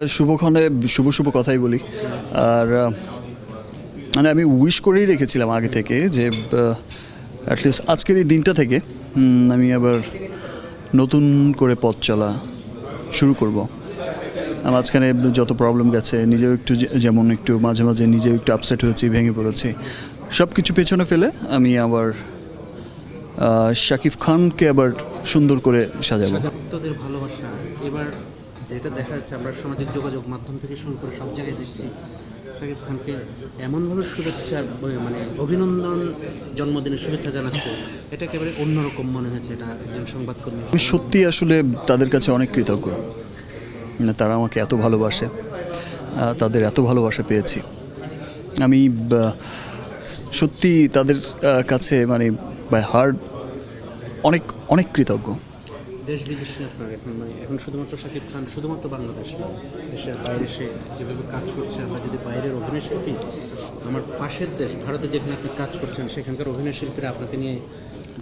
শুভক্ষণে শুভ শুভ কথাই বলি। আর মানে আমি উইশ করেই রেখেছিলাম আগে থেকে যে অ্যাটলিস্ট আজকের এই দিনটা থেকে আমি আবার নতুন করে পথ চলা শুরু করব। মাঝখানে যত প্রবলেম গেছে, নিজেও একটু যেমন একটু মাঝে মাঝে নিজেও একটু আপসেট হয়েছি, ভেঙে পড়েছি। সব কিছু পেছনে ফেলে আমি আবার শাকিব খানকে আবার সুন্দর করে সাজাবো। ভালোবাসা, এবার যেটা দেখা যাচ্ছে, আমরা সামাজিক যোগাযোগ মাধ্যম থেকে শুরু করে সব জায়গায় দেখছি, শাকিব খানকে এমনভাবে শুভেচ্ছা মানে অভিনন্দন, জন্মদিনের শুভেচ্ছা জানাচ্ছে, এটা একেবারে অন্যরকম মনে হয়েছে এটা একজন সংবাদকর্মী। আমি সত্যি আসলে তাদের কাছে অনেক কৃতজ্ঞ। মানে তারা আমাকে এত ভালোবাসে তাদের এত ভালোবাসা পেয়েছি। আমি সত্যি তাদের কাছে মানে বাই হার্ড অনেক অনেক কৃতজ্ঞ। দেশ বিদেশে আপনার এখন মানে এখন শুধুমাত্র শাকিব খান শুধুমাত্র বাংলাদেশ নয় দেশের বাইরে সে যেভাবে কাজ করছে আমরা যদি বাইরের অভিনয় শিল্পী আমার পাশের দেশ ভারতে যেখানে আপনি কাজ করছেন সেখানকার অভিনয় শিল্পীরা আপনাকে নিয়ে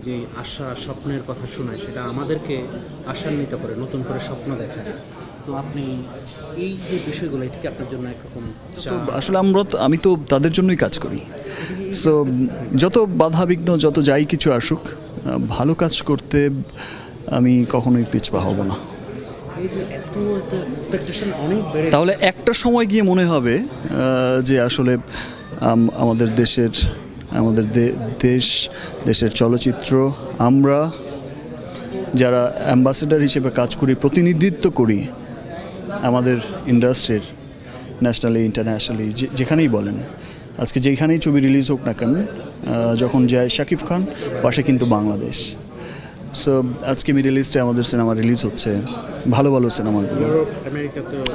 যে আশা স্বপ্নের কথা শোনায় সেটা আমাদেরকে আশান্বিত করে নতুন করে স্বপ্ন দেখায়। তো আপনি এই যে বিষয়গুলো এটি কি আপনার জন্য একরকম আসলে আমরা আমি তো তাদের জন্যই কাজ করি। সো যত বাধাবিঘ্ন যত যাই কিছু আসুক ভালো কাজ করতে আমি কখনোই পিছপা হব না। তাহলে একটা সময় গিয়ে মনে হবে যে আসলে আমাদের দেশের, আমাদের দেশ, দেশের চলচ্চিত্র, আমরা যারা অ্যাম্বাসেডার হিসেবে কাজ করি, প্রতিনিধিত্ব করি, আমাদের ইন্ডাস্ট্রির, ন্যাশনালি, ইন্টারন্যাশনালি যেখানেই বলেন। আজকে যেখানেই ছবি রিলিজ হোক না কেন যখন যায় শাকিব খান, পাশে কিন্তু বাংলাদেশ। সো আজকে মিডল ইস্টে আমাদের সিনেমা রিলিজ হচ্ছে। ভালো ভালো সিনেমাগুলো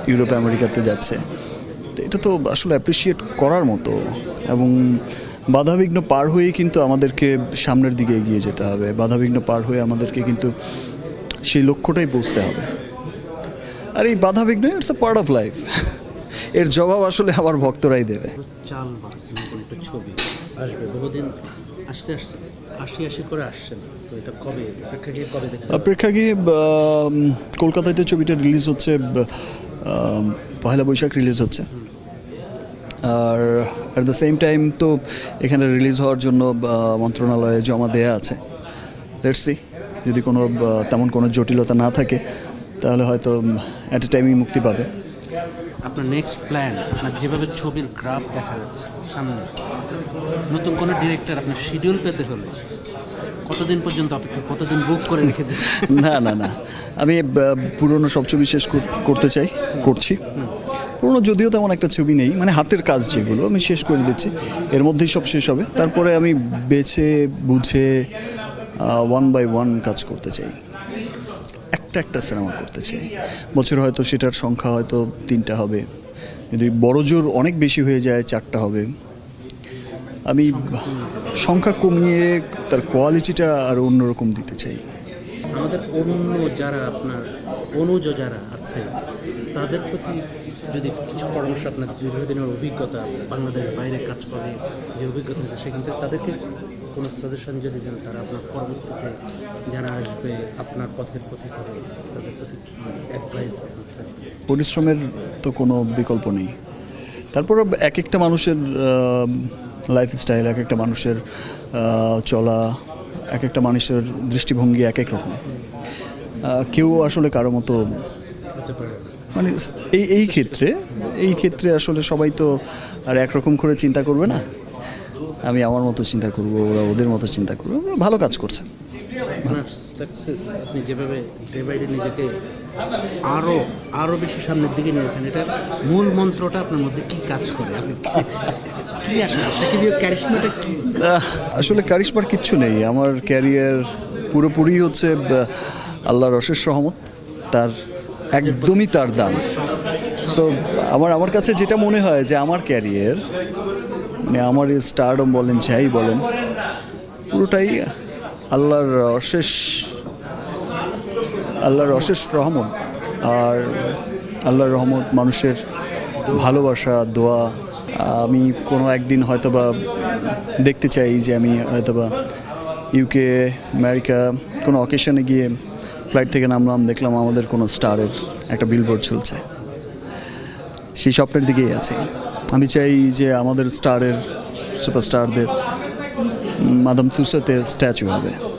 ইউরোপ আমেরিকাতে। যাচ্ছে। তো এটা তো আসলে অ্যাপ্রিসিয়েট করার মতো। এবং বাধাবিঘ্ন পার হয়েই কিন্তু আমাদেরকে সামনের দিকে এগিয়ে যেতে হবে। বাধাবিঘ্ন পার হয়ে আমাদেরকে কিন্তু সেই লক্ষ্যটাই পৌঁছতে হবে। আর এই বাধাবিঘ্ন it's a part of life এর জবাব আসলে আমার ভক্তরাই দেবে। ছবি আসবে বহুদিন আসতে আসছে আশি আশি করে তো এটা কবে? প্রেক্ষাগৃহে কবে দেখতে প্রেক্ষাগৃহে বা, কলকাতায় তো ছবিটা রিলিজ হচ্ছে পহেলা বৈশাখ রিলিজ হচ্ছে। আর অ্যাট দ্য সেম টাইম তো এখানে রিলিজ হওয়ার জন্য মন্ত্রণালয়ে জমা দেয়া আছে। লেটস সি যদি কোনো তেমন কোনো জটিলতা না থাকে তাহলে হয়তো অ্যাট এ টাইমই মুক্তি পাবে। আপনার নেক্সট প্ল্যান আপনার যেভাবে ছবির গ্রাফ দেখা যাচ্ছে সামনে, নতুন কোনো ডিরেক্টর আপনার শিডিউল পেতে হলে কতদিন পর্যন্ত অপেক্ষা, কতদিন বুক করে রেখে না না না। আমি পুরনো সব ছবি শেষ করতে চাই, করছি। পুরনো যদিও তেমন একটা ছবি নেই মানে হাতের কাজ যেগুলো আমি শেষ করে দিচ্ছি, এর মধ্যেই সব শেষ হবে। তারপরে আমি বেছে, বুঝে ওয়ান বাই ওয়ান কাজ করতে চাই। একটা একটা সিনেমা করতে চাই। বছর হয়তো সেটার সংখ্যা হয়তো তিনটা হবে। যদি বড় জোর অনেক বেশি হয়ে যায়, চারটা হবে। আমি সংখ্যা কমিয়ে তার কোয়ালিটিটা আরও অন্যরকম দিতে চাই। আমাদের অন্য যারা আপনার অনুজ যারা আছে, তাদের প্রতি যদি কিছু পরামর্শ আপনার দীর্ঘদিনের অভিজ্ঞতা বাংলাদেশ বাইরে কাজ করে, যে অভিজ্ঞতা সেখান থেকে তাদেরকে কোনো সাজেশন যদি দেন তারা আপনার পরবর্তীতে যারা আসবে আপনার পথের পথে করে তাদের প্রতি অ্যাডভাইস আপনার থাকবে পরিশ্রমের তো কোনো বিকল্প নেই। তারপর এক একটা মানুষের লাইফস্টাইল এক একটা মানুষের চলা এক একটা মানুষের দৃষ্টিভঙ্গি এক এক রকম কেউ আসলে কারও মতো মানে এই এই ক্ষেত্রে এই ক্ষেত্রে আসলে সবাই তো আর একরকম করে চিন্তা করবে না। আমি আমার মতো চিন্তা করব ওরা ওদের মতো চিন্তা করবে ভালো কাজ করছে। সাকসেস আপনি যেভাবে ডে বাই ডে নিজেকে আরও আরও বেশি সামনের দিকে নিয়ে যাচ্ছেন এটার মূল মন্ত্রটা আপনার মধ্যে কি কাজ করে? আপনি কি- কি আসলে সাকিবের ক্যারিশমাটা কি? আসলে কারিশমার কিচ্ছু নেই। আমার ক্যারিয়ার পুরোপুরি হচ্ছে আল্লাহর অশেষ রহমত তার একদমই তার দান সো আমার আমার কাছে যেটা মনে হয় যে আমার ক্যারিয়ার মানে আমার এই স্টারডম বলেন, যাই বলেন, পুরোটাই আল্লাহর অশেষ আল্লাহর অশেষ রহমত। আর আল্লাহর রহমত মানুষের ভালোবাসা, দোয়া, আমি কোনো একদিন হয়তোবা দেখতে চাই যে আমি হয়তোবা ইউকে আমেরিকা কোনো অকেশনে গিয়ে ফ্লাইট থেকে নামলাম, দেখলাম আমাদের কোনো স্টারের একটা বিলবোর্ড চলছে। সেই স্বপ্নের দিকেই আছে। আমি চাই যে আমাদের স্টারের সুপারস্টারদের মাদাম তুসাতে স্ট্যাচু হবে।